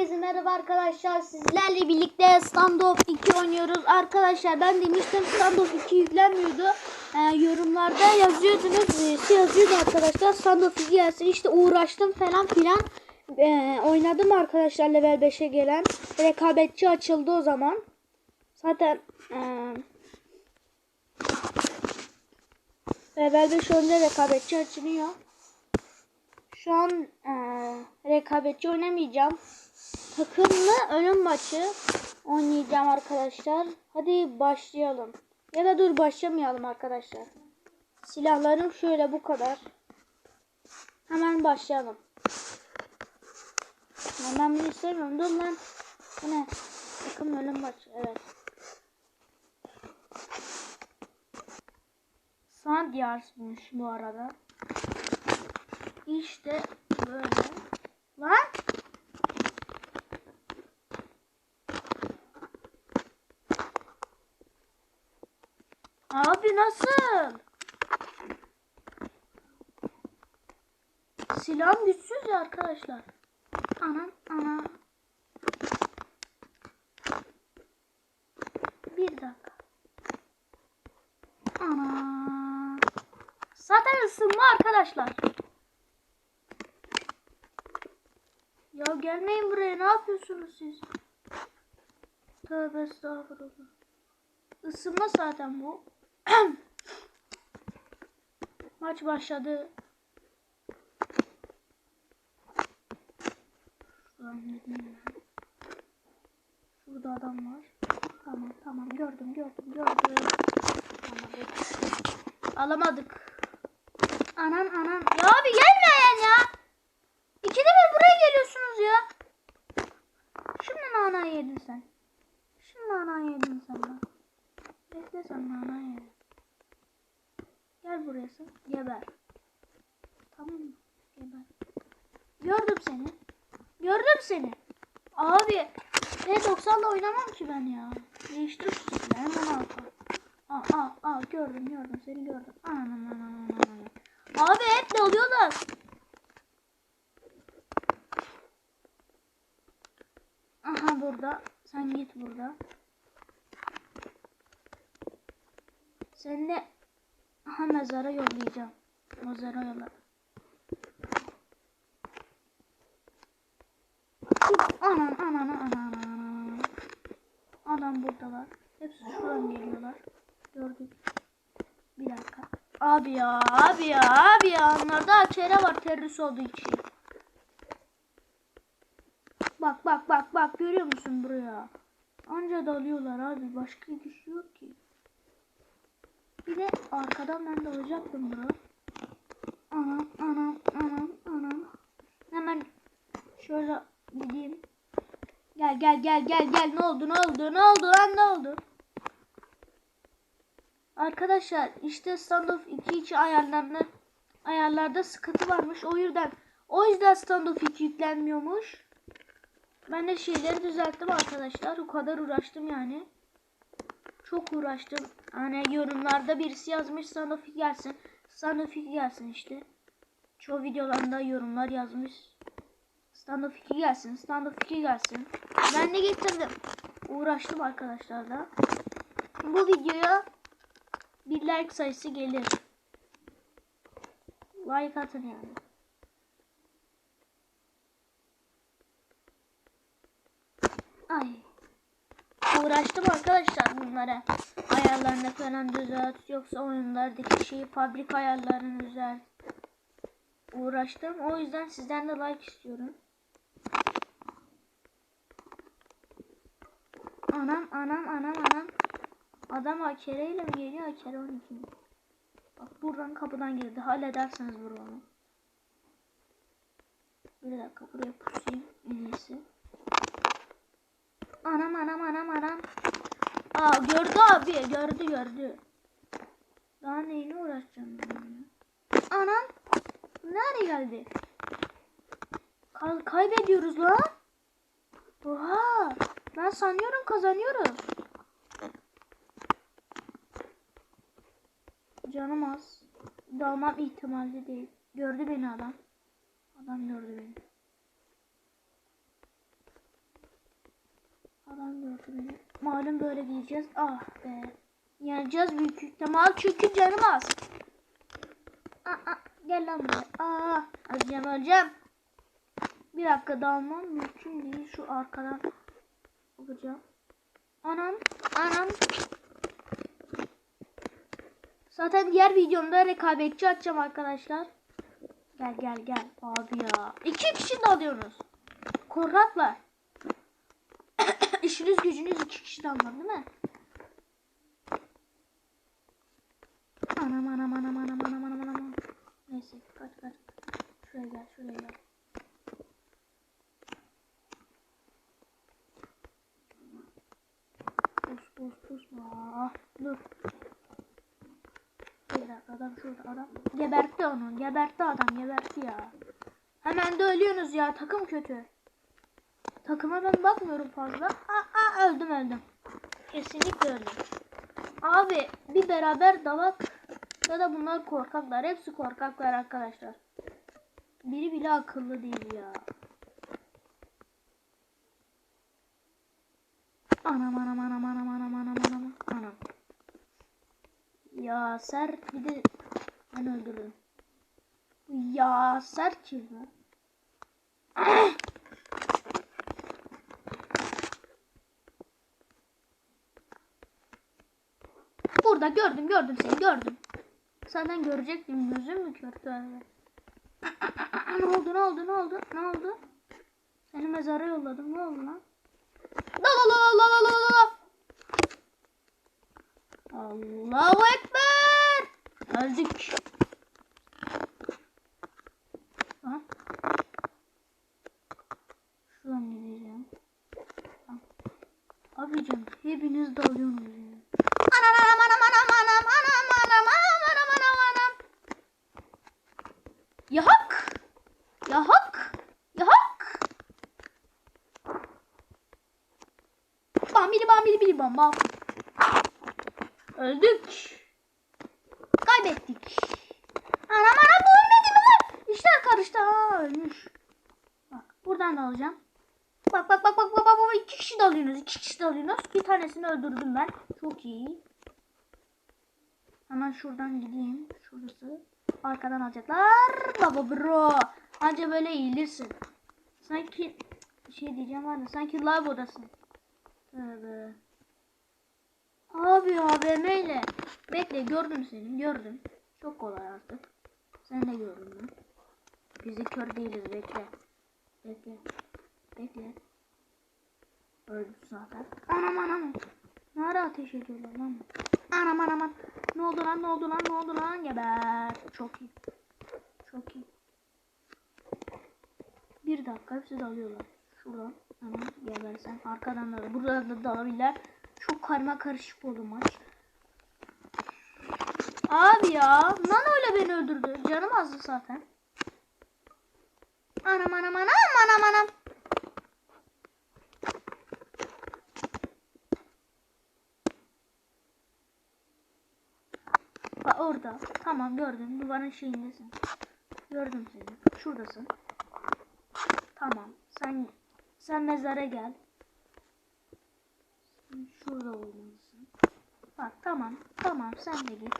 Herkese merhaba arkadaşlar. Sizlerle birlikte Standoff 2 oynuyoruz. Arkadaşlar ben demiştim Standoff 2 yüklenmiyordu. Ee, yorumlarda yazıyordunuz. Birisi yazıyordu arkadaşlar. Standoff 2 gelsin. İşte uğraştım falan filan. Ee, oynadım arkadaşlar level 5'e gelen. Rekabetçi açıldı o zaman. Zaten ee, level 5 oyunda rekabetçi açılıyor. Şu an eee, rekabetçi oynamayacağım. Takımlı ölüm maçı oynayacağım arkadaşlar. Hadi başlayalım. Ya da dur başlamayalım arkadaşlar. Silahlarım şöyle bu kadar. Hemen başlayalım. Lan Ben bunu istemiyorum. Dur lan. Bu ne? Takım ölüm maçı. Evet. Sand Yars'mış bu arada. İşte böyle. Lan. Abi nasıl? Silahım güçsüz ya arkadaşlar. Anam ana. Bir dakika. Ana. Zaten ısınma arkadaşlar. Ya gelmeyin buraya ne yapıyorsunuz siz? Tövbe estağfurullah. Isınma zaten bu. Maç başladı. Şurada adam var. Tamam tamam gördüm gördüm gördüm. Bekle. Alamadık. Anan anan. Ya abi gelmeyen ya. İkide bir buraya geliyorsunuz ya. Şimdi nana yedin sen. Şimdi nana yedin sen lan. Bekle sen nana yedin. Gel buraya sen. Geber. Tamam mı? Geber. Gördüm seni. Gördüm seni. Abi. P90'la oynamam ki ben ya. Değiştir şu silahı hemen al. Aa, aa, aa, gördüm gördüm seni gördüm. Anan anan anan anan. Abi hep de oluyorlar. Aha burada. Sen git burada. Seni de aha mezara yollayacağım. Mezara yolla. Anan anan anan anan. Adam buradalar. Hepsi şuradan geliyorlar. Gördük. Bir dakika. Abi ya abi ya abi ya. Onlarda çere var terörist olduğu için. Bak bak bak bak görüyor musun buraya? Anca dalıyorlar abi. Başka bir şey yok ki. Bir de arkadan ben dalacaktım bro. Anam anam anam anam. Hemen şöyle gideyim. Gel gel gel gel gel. Ne oldu ne oldu ne oldu lan ne oldu? Arkadaşlar işte standoff 2 için ayarlarında ayarlarda sıkıntı varmış. O yüzden o yüzden standoff 2 yüklenmiyormuş. Ben de şeyleri düzelttim arkadaşlar. O kadar uğraştım yani. Çok uğraştım. Hani yorumlarda birisi yazmış 2 gelsin. 2 gelsin işte. Çoğu videolarında yorumlar yazmış. Standoff 2 gelsin. Standoff 2 gelsin. Ben de getirdim. Uğraştım arkadaşlar da. Bu videoya bir like sayısı gelir. Like atın yani. Ay. Uğraştım arkadaşlar bunlara. Ayarlarını falan düzelt. Yoksa oyunlardaki şeyi fabrika ayarlarını düzelt. Uğraştım. O yüzden sizden de like istiyorum. Anam anam anam anam. Adam akereyle mi geliyor? Akere 12 mi? Bak buradan kapıdan girdi. Hallederseniz bunu. Bir dakika buraya pusayım en iyisi. Anam anam anam anam. Aa gördü abi gördü gördü. Daha neyine uğraşacağım ben ya. Anam. Nereye geldi? Kay kaybediyoruz lan. Oha. Ben sanıyorum kazanıyoruz. Canım az. Dalmam ihtimali değil. Gördü beni adam. Adam gördü beni. Gördü beni. Malum böyle diyeceğiz. Ah be. Yeneceğiz büyük ihtimal çünkü canım az. Aa, aa, gel lan buraya. Aa, öleceğim öleceğim. Bir dakika dalmam mümkün değil. Şu arkadan bakacağım. Anam, anam. Zaten diğer videomda rekabetçi açacağım arkadaşlar. Gel gel gel abi ya. İki kişi dalıyorsunuz. Korraklar. İşiniz gücünüz iki kişi dalmak değil mi? Anam anam anam anam anam anam anam. Neyse kaç kaç. Şuraya gel şuraya gel. Pus pus pus. Ah, dur. Bir dakika adam şurada adam. Gebertti onu. Gebertti adam gebertti ya. Hemen de ölüyorsunuz ya. Takım kötü. Takıma ben bakmıyorum fazla. Aa, aa, öldüm öldüm. Kesinlikle öldüm. Abi bir beraber dalak ya da bunlar korkaklar. Hepsi korkaklar arkadaşlar. Biri bile akıllı değil ya. Anam anam anam anam anam anam anam anam. Ya sert bir de ben öldürdüm. Ya sert kim ya? Burada gördüm gördüm seni gördüm. Senden görecektim gözüm mü kör tövbe. ne oldu ne oldu ne oldu ne oldu? Seni mezara yolladım ne oldu lan? La la la la la la la la. Allahu Ekber. Öldük. Ya hak. Ya hak. Ya hak. Bam bam. Öldük. Kaybettik. Anam anam bu ölmedi mi lan? İşler karıştı. Ha ölmüş. Bak buradan da alacağım. Bak bak bak bak bak bak iki kişi dalıyorsunuz. iki kişi dalıyorsunuz. Bir tanesini öldürdüm ben. Çok iyi. Hemen şuradan gideyim. Şurası. Arkadan alacaklar. Baba bro. Anca böyle eğilirsin. Sanki bir şey diyeceğim var da sanki live odasın. Tövbe. Abi AVM ile. Bekle gördüm seni gördüm. Çok kolay artık. Sen de gördün mü? Biz de kör değiliz bekle. Bekle. Bekle. Öldü zaten. Anam anam. Ne ara ateş ediyorlar lan? Anam anam anam. Ne oldu lan ne oldu lan ne oldu lan geber. Çok iyi. Çok iyi. Bir dakika hepsi dalıyorlar. Şuradan hemen gebersen. Arkadan da buradan da dalabilirler. Çok karma karışık oldu maç. Abi ya. Lan öyle beni öldürdü. Canım azdı zaten. Anam anam anam anam anam. Bak orada. Tamam gördüm. Duvarın şeyindesin. Gördüm seni. Şuradasın. Tamam. Sen sen mezara gel. Şurada olmalısın. Bak tamam. Tamam sen de git.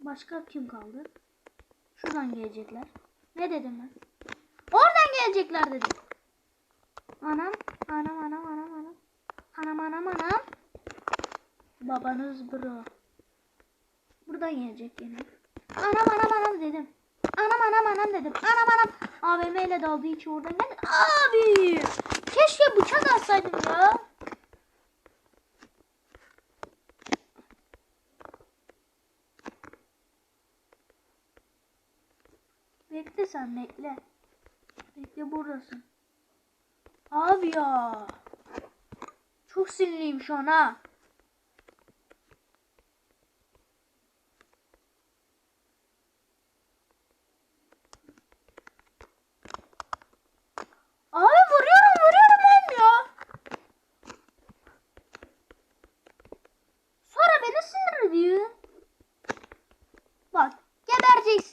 Başka kim kaldı? Şuradan gelecekler. Ne dedim ben? Oradan gelecekler dedim. Anam, anam, anam, anam, anam. Anam, anam, anam. Babanız bro. Buradan gelecek yine. Anam, anam, anam dedim. Anam, anam, anam dedim. Anam, anam. AVM ile daldığı için oradan geldi. Abi. Keşke bıçak alsaydım ya. Bekle sen bekle. Bekle buradasın. Abi ya. Çok sinirliyim şu an ha.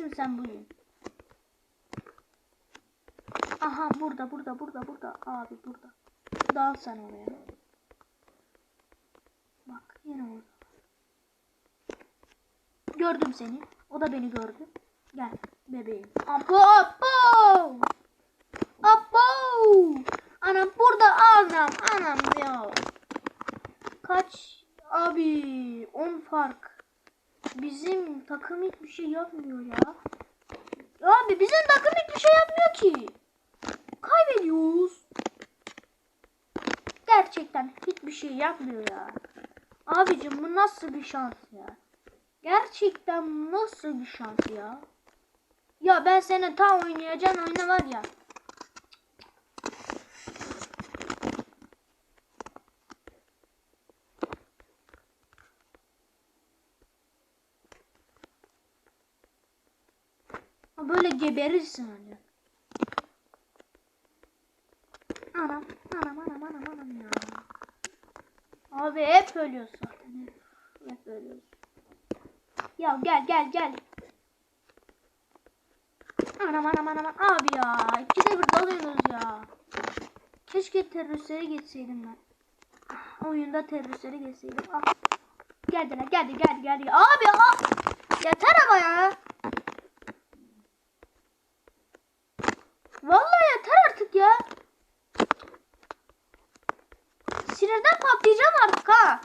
Gebereceksin sen bugün. Aha burada burada burada burada abi burada. Dal sen oraya. Bak yine orada. Gördüm seni. O da beni gördü. Gel bebeğim. Apo apo. Apo. Anam burada anam anam ya. Kaç abi 10 fark. Bizim takım hiçbir şey yapmıyor ya. Abi bizim takım hiçbir şey yapmıyor ki. Kaybediyoruz. Gerçekten hiçbir şey yapmıyor ya. Abicim bu nasıl bir şans ya? Gerçekten nasıl bir şans ya? Ya ben senin ta oynayacağın oyuna var ya. Ha, Böyle geberirsin hani. Anam, anam, anam, anam, anam ya. Abi hep ölüyoruz zaten. Hep, ölüyoruz. Ya gel gel gel. Anam anam anam abi ya. İkide bir dalıyorsunuz ya. Keşke teröristlere geçseydim ben. Oyunda teröristlere geçseydim. Ah. Geldiler geldi geldi geldi. Abi ah. Yeter ama ya. Vallahi yeter artık ya. Sinirden patlayacağım artık ha.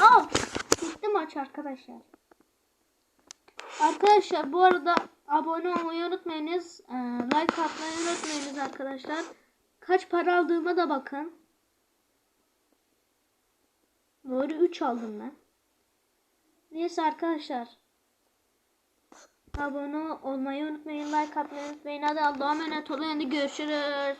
Al. Bitti maç arkadaşlar. Arkadaşlar bu arada abone olmayı unutmayınız. Ee, like atmayı unutmayınız arkadaşlar. Kaç para aldığıma da bakın. Doğru 3 aldım ben. Neyse arkadaşlar. Abone olmayı unutmayın. Like atmayı unutmayın. Hadi Allah'a emanet olun. Hadi görüşürüz.